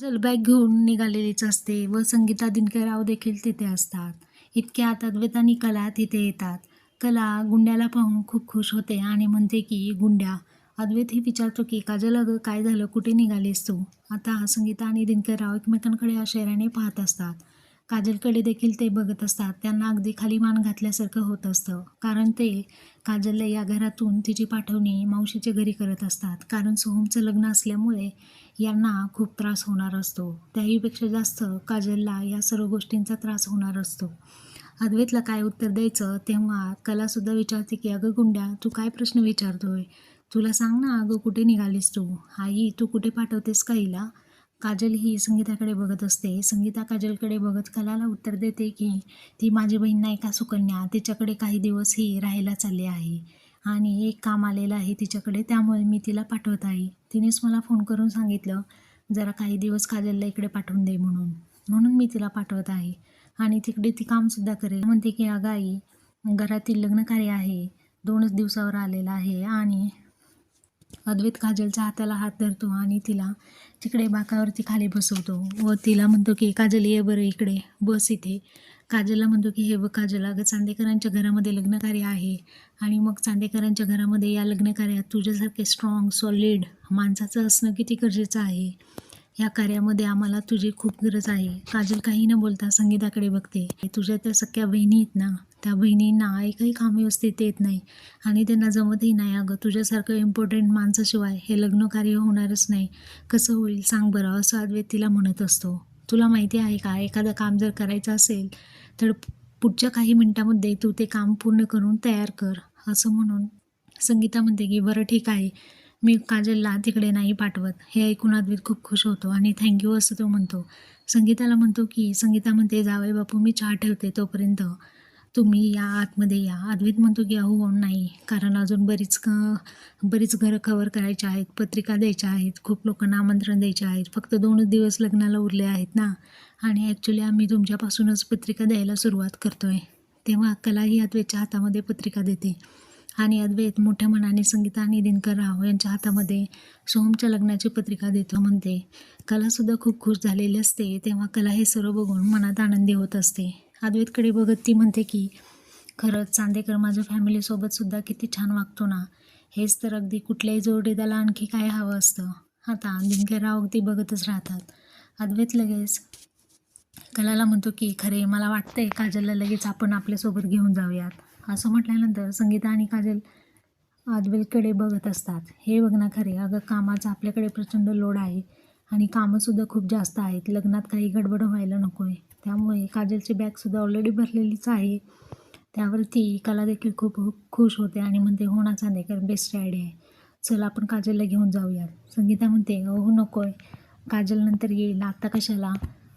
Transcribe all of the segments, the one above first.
जलबॅग घेऊन निघालेलीच असते व संगीता दिनकरराव देखील तिथे असतात. इतक्यात अद्वैत आणि कला तिथे येतात. कला गुंड्याला पाहून खूप खुश होते आणि म्हणते की गुंड्या अद्वैत ही विचारतो की काजल अगं काय झालं? कुठे निघालीस तू? आता संगीता आणि दिनकरराव एकमेकांकडे आश्चर्याने पाहत असतात. काजलकडे देखील ते बघत असतात. त्यांना अगदी खाली मान घातल्यासारखं होत असतं. कारण ते काजलला या घरातून तिची पाठवणी मावशीच्या घरी करत असतात. कारण सोहमचं लग्न असल्यामुळे यांना खूप त्रास होणार असतो. त्याहीपेक्षा जास्त काजलला या सर्व गोष्टींचा त्रास होणार असतो. अद्वैतला काय उत्तर द्यायचं? तेव्हा कलासुद्धा विचारते की अगं गुंड्या तू काय प्रश्न विचारतोय? तुला सांग ना अगं कुठे निघालीस तू? आई तू कुठे पाठवतेस का हिला काजल ही संगीताकडे बघत असते. संगीता काजलकडे बघत कलाला उत्तर देते की ती माझी बहीण नाही का सुकन्या? तिच्याकडे काही दिवस ही राहायला चालली आहे. आणि एक काम आलेलं आहे तिच्याकडे त्यामुळे मी तिला पाठवत आहे. तिनेच मला फोन करून सांगितलं जरा काही दिवस काजलला इकडे पाठवून दे म्हणून. म्हणून मी तिला पाठवत आहे. आणि तिकडे ती कामसुद्धा करेल. म्हणते की अगं आई घरातील लग्नकार्य आहे. दोनच दिवसावर आलेलं आहे आणि अद्वैत काजलच्या हाताला हात धरतो आणि तिला तिकडे बाकावरती खाली बसवतो व तिला म्हणतो की काजल ये बरं इकडे बस इथे. काजलला म्हणतो की हे बघ काजल अगं चांदेकरांच्या घरामध्ये लग्नकार्य आहे आणि मग चांदेकरांच्या घरामध्ये या लग्नकार्यात तुझ्यासारखे स्ट्रॉंग सॉलिड माणसाचं असणं किती गरजेचं आहे? या कार्यामध्ये आम्हाला तुझी खूप गरज आहे. काजल काही न बोलता संगीताकडे बघते. तुझ्या त्या सख्या बहिणी आहेत ना त्या बहिणींना एकही काम व्यवस्थित येत नाही. आणि त्यांना जमतही नाही. अगं तुझ्यासारखं इम्पॉर्टंट माणसाशिवाय हे लग्न कार्य होणारच नाही. कसं होईल सांग बरं असं अद्वैत तिला म्हणत असतो. तुला माहिती आहे का एखादं काम जर करायचं असेल तर पुढच्या काही मिनटामध्ये तू ते काम पूर्ण करून तयार कर. असं म्हणून संगीता म्हणते की बरं ठीक आहे. मी काजलला तिकडे नाही पाठवत. हे ऐकून अद्वैत खूप खुश होतो आणि थँक्यू असं तो म्हणतो. संगीताला म्हणतो की संगीता म्हणते जावे बापू मी चहा ठेवते तोपर्यंत. तुम्ही या आतमध्ये या. अद्वैत म्हणतो की अहो नाही. कारण अजून बरीच क बरीच घरं कवर करायची आहेत पत्रिका द्यायच्या आहेत खूप लोकांना आमंत्रण द्यायचे आहेत. फक्त दोनच दिवस लग्नाला उरले आहेत ना. आणि ॲक्च्युली आम्ही तुमच्यापासूनच पत्रिका द्यायला सुरुवात करतो आहे तेव्हा कलाही अद्वैतच्या हातामध्ये पत्रिका देते. आणि अद्वैत मोठ्या मनाने संगीता आणि दिनकर राव यांच्या हातामध्ये सोहमच्या लग्नाची पत्रिका देतो म्हणते. कलासुद्धा खूप खुश झालेली असते तेव्हा कला हे सर्व बघून मनात आनंदी होत असते. अद्वैतकडे बघत ती म्हणते की खरंच चांदेकर माझ्या फॅमिलीसोबतसुद्धा किती छान वागतो ना. हेच तर अगदी कुठल्याही जोडीदाला आणखी काय हवं असतं. आता दिनकर राव अगदी बघतच राहतात. अद्वैत लगेच कलाला म्हणतो की खरे मला वाटतंय काजलला लगेच आपण आपल्यासोबत घेऊन जाऊयात. असं म्हटल्यानंतर संगीता आणि काजल आदवेलकडे बघत असतात. हे बघ ना खरे अगं कामाचा आपल्याकडे प्रचंड लोड आहे आणि कामंसुद्धा खूप जास्त आहेत. लग्नात काही गडबड व्हायला नको आहे त्यामुळे काजलची बॅगसुद्धा ऑलरेडी भरलेलीच आहे. त्यावरती कला देखील खूप खुश होते आणि म्हणते हो ना चांदेकर बेस्ट आयडिया आहे. चल आपण काजलला घेऊन जाऊयात. संगीता म्हणते हो नको आहे काजल नंतर येईल. आत्ता कशाला?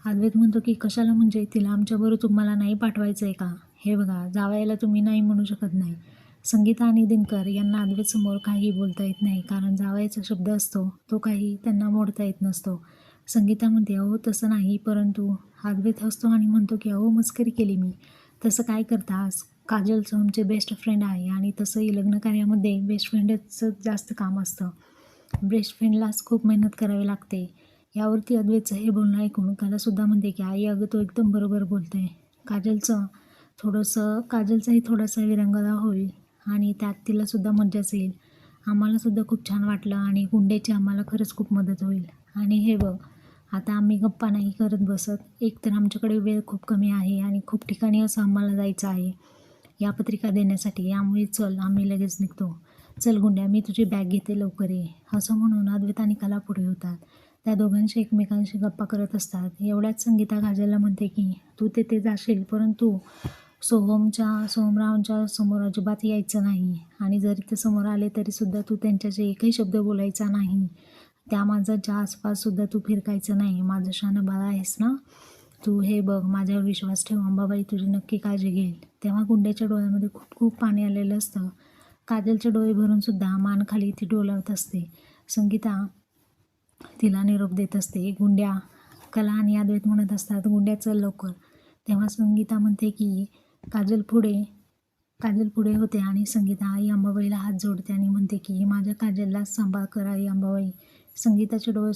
अद्वैत म्हणतो की कशाला म्हणजे? तिला आमच्याबरोबर तुम्हाला नाही पाठवायचं आहे का? हे बघा जावायला तुम्ही नाही म्हणू शकत नाही. संगीता आणि दिनकर यांना अद्वैतसमोर काही बोलता येत नाही कारण जावायचा शब्द असतो तो काही त्यांना मोडता येत नसतो. संगीता म्हणते अहो तसं नाही परंतु अद्वैत हसतो आणि म्हणतो की अहो मस्करी केली मी. तसं काय करतास? काजल सोहमचे बेस्ट फ्रेंड आहे आणि तसंही लग्न कार्यामध्ये बेस्ट फ्रेंडचं जास्त काम असतं. बेस्ट फ्रेंडलाच खूप मेहनत करावी लागते. यावरती अद्वैतचं हे बोलणं ऐकून कालासुद्धा म्हणते की आई अगं तो एकदम बरोबर बोलते आहे काजलचं थोडंसं काजलचाही थोडासा विरंगदा होईल आणि त्यात तिलासुद्धा मज्जाच येईल. आम्हालासुद्धा खूप छान वाटलं आणि गुंड्याची आम्हाला खरंच खूप मदत होईल. आणि हे बघ आता आम्ही गप्पा नाही करत बसत. एक तर आमच्याकडे वेळ खूप कमी आहे आणि खूप ठिकाणी असं आम्हाला जायचं आहे. या पत्रिका देण्यासाठी. यामुळे चल आम्ही लगेच निघतो. चल गुंड्या मी तुझी बॅग घेते लवकर ये. असं म्हणून अद्वैत आणि कला पुढे होतात. त्या दोघांशी एकमेकांशी गप्पा करत असतात. एवढ्याच संगीता काजलला म्हणते की तू तेथे जाशील परंतु सोहमच्या सोहमरावांच्या समोर अजिबात यायचं नाही. आणि जरी ते समोर आले तरीसुद्धा तू त्यांच्याशी एकही शब्द बोलायचा नाही. त्या माणसाच्या आसपाससुद्धा तू फिरकायचं नाही. माझं शानं बाळा आहेस ना? तू हे बघ माझ्यावर विश्वास ठेव. अंबाबाई तुझी नक्की काळजी घेईल. तेव्हा गुंड्याच्या डोळ्यामध्ये खूप खूप पाणी आलेलं असतं. काजलचे डोळे भरूनसुद्धा मान खाली ती डोलावत असते. संगीता तिला निरोप देत असते. गुंड्या कला आणि अद्वैत म्हणत असतात गुंड्या चल लवकर. तेव्हा संगीता म्हणते की काजल पुढे काजल पुढे होते आणि संगीता आई अंबाबाईला हात जोडते आणि म्हणते की माझ्या काजलला सांभाळ कर आई अंबाबाई. संगीताचे डोळे